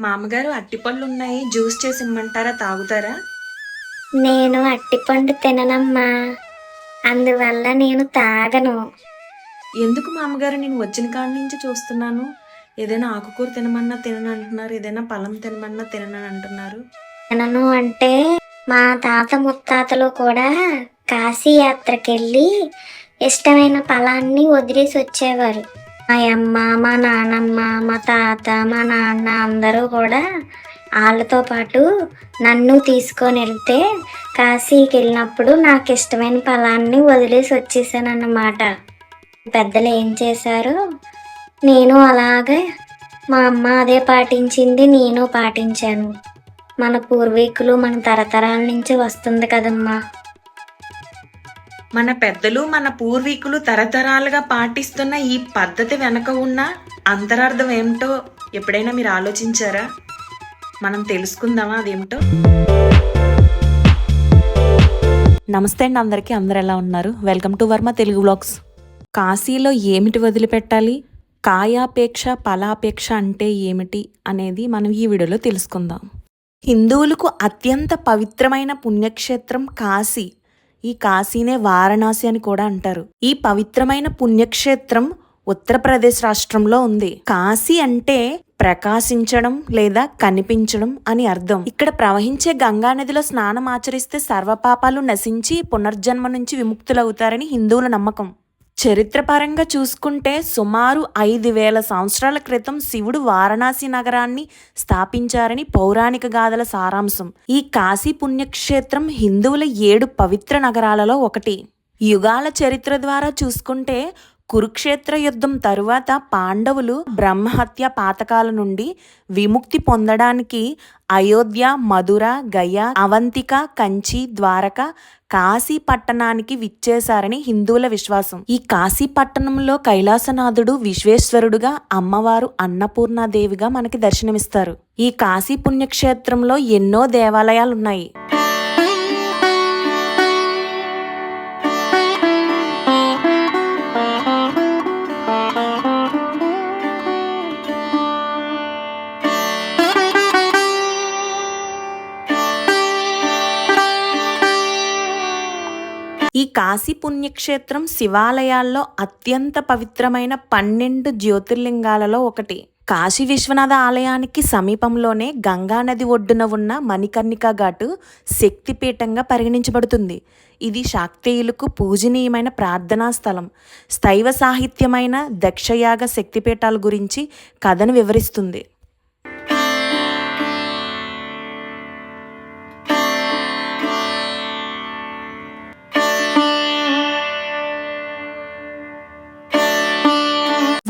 మామగారు అట్టిపళ్ళు ఉన్నాయి జ్యూస్ చేసి ఇమ్మంటారా తాగుతారా? నేను అట్టిపండు తిననమ్మా. అందువల్ల నేను తాగను. ఎందుకు మామగారు నేను వచ్చిన కాడి నుంచి చూస్తున్నాను? ఏదైనా ఆకుకూర తినమన్నా తినను అంటున్నారు ఏదైనా పళ్ళం తినమన్నా తినను అంటున్నారు తినను అంటే మా తాత ముత్తాతలు కూడా కాశీ యాత్రకి వెళ్ళి ఇష్టమైన ఫలాన్ని వదిలేసి వచ్చేవారు. మా అమ్మ మా నాన్నమ్మ మా తాత మా నాన్న అందరూ కూడా వాళ్ళతో పాటు నన్ను తీసుకొని వెళ్తే కాశీకి వెళ్ళినప్పుడు నాకు ఇష్టమైన ఫలాన్ని వదిలేసి వచ్చేసానన్నమాట. పెద్దలు ఏం చేశారు? నేను అలాగే మా అమ్మ అదే పాటించింది నేను పాటించాను. మన పూర్వీకులు మన తరతరాల నుంచి వస్తుంది కదమ్మా. మన పెద్దలు మన పూర్వీకులు తరతరాలుగా పాటిస్తున్న ఈ పద్ధతి వెనక ఉన్న అంతరార్థం ఏమిటో ఎప్పుడైనా మీరు ఆలోచించారా? మనం తెలుసుకుందామా అదేమిటో? నమస్తే అండి అందరికీ. అందరు ఎలా ఉన్నారు? Welcome to Varma Telugu blogs కాశీలో ఏమిటి వదిలిపెట్టాలి? కాయాపేక్ష ఫలాపేక్ష అంటే ఏమిటి అనేది మనం ఈ వీడియోలో తెలుసుకుందాం. హిందువులకు అత్యంత పవిత్రమైన పుణ్యక్షేత్రం కాశీ. ఈ కాశీనే వారణాసి అని కూడా అంటారు. ఈ పవిత్రమైన పుణ్యక్షేత్రం ఉత్తరప్రదేశ్ రాష్ట్రంలో ఉంది. కాశీ అంటే ప్రకాశించడం లేదా కనిపించడం అని అర్థం. ఇక్కడ ప్రవహించే గంగా నదిలో స్నానం ఆచరిస్తే సర్వపాపాలు నశించి పునర్జన్మ నుంచి విముక్తులవుతారని హిందువుల నమ్మకం. చరిత్రపరంగా చూసుకుంటే సుమారు ఐదు వేల సంవత్సరాల క్రితం శివుడు వారణాసి నగరాన్ని స్థాపించారని పౌరాణిక గాథల సారాంశం. ఈ కాశీ పుణ్యక్షేత్రం హిందువుల ఏడు పవిత్ర నగరాలలో ఒకటి. యుగాల చరిత్ర ద్వారా చూసుకుంటే కురుక్షేత్ర యుద్ధం తరువాత పాండవులు బ్రహ్మహత్య పాతకాల నుండి విముక్తి పొందడానికి అయోధ్య మధుర గయ అవంతిక కంచి ద్వారక కాశీ పట్టణానికి విచ్చేశారని హిందువుల విశ్వాసం. ఈ కాశీ పట్టణంలో కైలాసనాథుడు విశ్వేశ్వరుడుగా అమ్మవారు అన్నపూర్ణాదేవిగా మనకి దర్శనమిస్తారు. ఈ కాశీ పుణ్యక్షేత్రంలో ఎన్నో దేవాలయాలున్నాయి. పుణ్యక్షేత్రం శివాలయాల్లో అత్యంత పవిత్రమైన పన్నెండు జ్యోతిర్లింగాలలో ఒకటి. కాశీ విశ్వనాథ ఆలయానికి సమీపంలోనే గంగా నది ఒడ్డున ఉన్న మణికర్ణిక ఘాటు శక్తిపీఠంగా పరిగణించబడుతుంది. ఇది శాక్తేయులకు పూజనీయమైన ప్రార్థనా స్థలం. స్థైవ సాహిత్యమైన దక్షయాగ శక్తిపీఠాల గురించి కథను వివరిస్తుంది.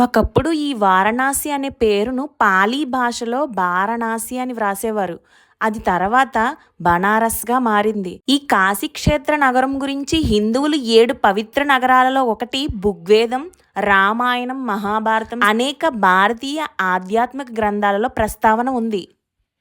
ఒకప్పుడు ఈ వారణాసి అనే పేరును పాలీ భాషలో వారణాసి అని వ్రాసేవారు. అది తర్వాత బనారస్గా మారింది. ఈ కాశీ క్షేత్ర నగరం గురించి హిందువులు ఏడు పవిత్ర నగరాలలో ఒకటి బుగ్వేదం రామాయణం మహాభారతం అనేక భారతీయ ఆధ్యాత్మిక గ్రంథాలలో ప్రస్తావన ఉంది.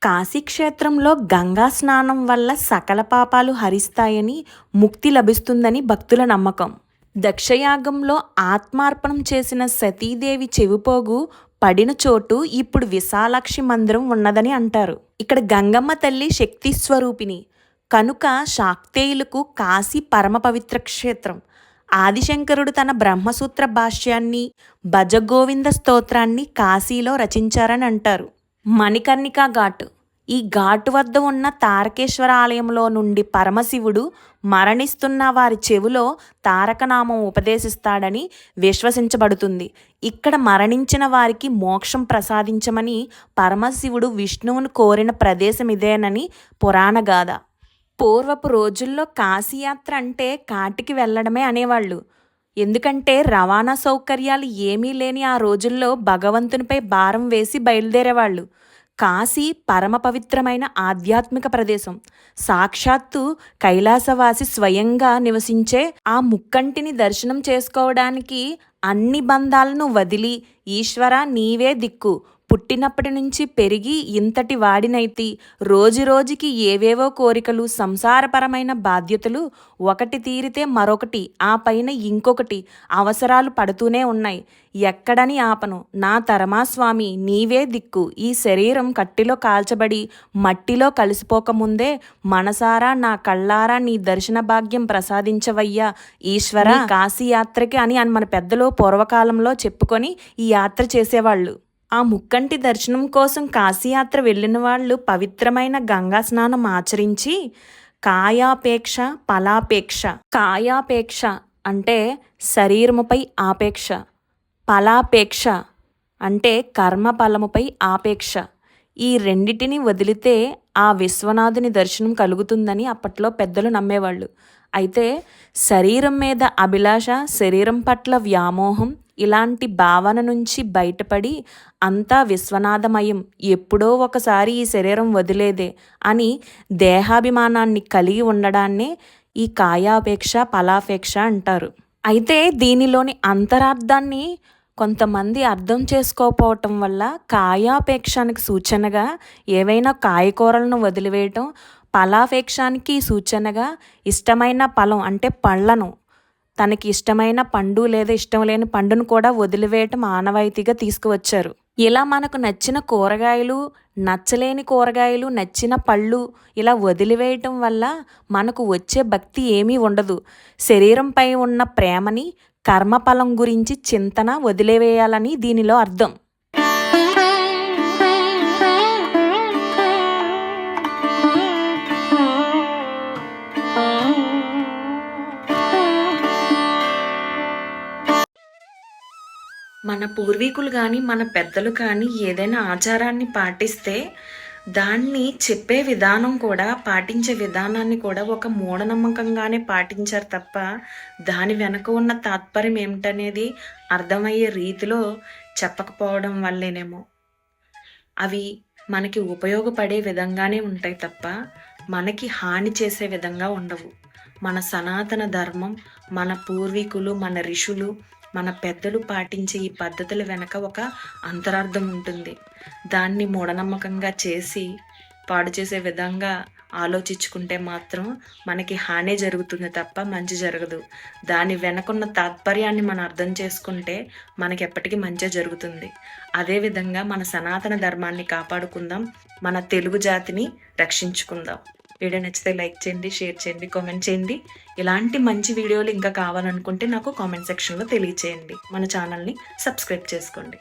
కాశీ క్షేత్రంలో గంగా స్నానం వల్ల సకల పాపాలు హరిస్తాయని ముక్తి లభిస్తుందని భక్తుల నమ్మకం. దక్షయాగంలో ఆత్మార్పణం చేసిన సతీదేవి చెవిపోగు పడిన చోటు ఇప్పుడు విశాలాక్షి మందిరం ఉన్నదని అంటారు. ఇక్కడ గంగమ్మ తల్లి శక్తి స్వరూపిణి. కనుక శాక్తేయులకు కాశీ పరమ పవిత్ర క్షేత్రం. ఆదిశంకరుడు తన బ్రహ్మసూత్ర భాష్యాన్ని భజగోవింద స్తోత్రాన్ని కాశీలో రచించారని అంటారు. మణికర్ణికా ఘాట్. ఈ ఘాటు వద్ద ఉన్న తారకేశ్వర ఆలయంలో నుండి పరమశివుడు మరణిస్తున్న వారి చెవిలో తారకనామం ఉపదేశిస్తాడని విశ్వసించబడుతుంది. ఇక్కడ మరణించిన వారికి మోక్షం ప్రసాదించమని పరమశివుడు విష్ణువును కోరిన ప్రదేశం ఇదేనని పురాణగాథ పూర్వపు రోజుల్లో కాశీయాత్ర అంటే కాటికి వెళ్ళడమే అనేవాళ్ళు. ఎందుకంటే రవాణా సౌకర్యాలు ఏమీ లేని ఆ రోజుల్లో భగవంతునిపై భారం వేసి బయలుదేరేవాళ్ళు. కాశీ పరమ పవిత్రమైన ఆధ్యాత్మిక ప్రదేశం. సాక్షాత్తు కైలాసవాసి స్వయంగా నివసించే ఆ ముక్కంటిని దర్శనం చేసుకోవడానికి అన్ని బంధాలను వదిలి ఈశ్వర నీవే దిక్కు. పుట్టినప్పటి నుంచి పెరిగి ఇంతటి వాడినైతి రోజు రోజుకి ఏవేవో కోరికలు సంసారపరమైన బాధ్యతలు ఒకటి తీరితే మరొకటి ఆ పైన ఇంకొకటి అవసరాలు పడుతూనే ఉన్నాయి. ఎక్కడని ఆపను. నా తరమా స్వామి నీవే దిక్కు. ఈ శరీరం కట్టిలో కాల్చబడి మట్టిలో కలిసిపోకముందే మనసారా నా కళ్ళారా నీ దర్శన భాగ్యం ప్రసాదించవయ్యా. ఈశ్వర కాశీయాత్రకి అని అని మన పెద్దలు పూర్వకాలంలో చెప్పుకొని ఈ యాత్ర చేసేవాళ్ళు. ఆ ముక్కంటి దర్శనం కోసం కాశీయాత్ర వెళ్ళిన వాళ్ళు పవిత్రమైన గంగా స్నానం ఆచరించి కాయాపేక్ష ఫలాపేక్ష. కాయాపేక్ష అంటే శరీరముపై ఆపేక్ష. ఫలాపేక్ష అంటే కర్మఫలముపై ఆపేక్ష. ఈ రెండిటిని వదిలితే ఆ విశ్వనాథుని దర్శనం కలుగుతుందని అప్పట్లో పెద్దలు నమ్మేవాళ్ళు. అయితే శరీరం మీద అభిలాష శరీరం పట్ల వ్యామోహం ఇలాంటి భావన నుంచి బయటపడి అంతా విశ్వనాథమయం. ఎప్పుడో ఒకసారి ఈ శరీరం వదిలేదే అని దేహాభిమానాన్ని కలిగి ఉండడాన్నే ఈ కాయాపేక్ష ఫలాపేక్ష అంటారు. అయితే దీనిలోని అంతరార్థాన్ని కొంతమంది అర్థం చేసుకోకపోవటం వల్ల కాయాపేక్షానికి సూచనగా ఏవైనా కాయకూరలను వదిలివేయటం ఫలాపేక్షానికి సూచనగా ఇష్టమైన ఫలం అంటే పళ్ళను తనకి ఇష్టమైన పండు లేదా ఇష్టం లేని పండును కూడా వదిలివేయటం ఆనవాయితీగా తీసుకువచ్చారు. ఇలా మనకు నచ్చిన కూరగాయలు నచ్చలేని కూరగాయలు నచ్చిన పళ్ళు ఇలా వదిలివేయటం వల్ల మనకు వచ్చే భక్తి ఏమీ ఉండదు. శరీరంపై ఉన్న ప్రేమని కర్మఫలం గురించి చింతన వదిలివేయాలని దీనిలో అర్థం. మన పూర్వీకులు కానీ మన పెద్దలు కానీ ఏదైనా ఆచారాన్ని పాటిస్తే దాన్ని చెప్పే విధానం కూడా పాటించే విధానాన్ని కూడా ఒక మూఢనమ్మకంగానే పాటించారు తప్ప దాని వెనక ఉన్న తాత్పర్యం ఏమిటనేది అర్థమయ్యే రీతిలో చెప్పకపోవడం వల్లేనేమో. అవి మనకి ఉపయోగపడే విధంగానే ఉంటాయి తప్ప మనకి హాని చేసే విధంగా ఉండవు. మన సనాతన ధర్మం మన పూర్వీకులు మన ఋషులు మన పెద్దలు పాటించే ఈ పద్ధతుల వెనక ఒక అంతరార్థం ఉంటుంది. దాన్ని మూఢనమ్మకంగా చేసి పాడు చేసే విధంగా ఆలోచించుకుంటే మాత్రం మనకి హాని జరుగుతుంది తప్ప మంచి జరగదు. దాని వెనకున్న తాత్పర్యాన్ని మనం అర్థం చేసుకుంటే మనకి ఎప్పటికీ మంచి జరుగుతుంది. అదేవిధంగా మన సనాతన ధర్మాన్ని కాపాడుకుందాం మన తెలుగు జాతిని రక్షించుకుందాం. వీడియో నచ్చితే లైక్ చేయండి షేర్ చేయండి కామెంట్ చేయండి. ఇలాంటి మంచి వీడియోలు ఇంకా కావాలనుకుంటే నాకు కామెంట్ సెక్షన్లో తెలియచేయండి. మన ఛానల్ని సబ్స్క్రైబ్ చేసుకోండి.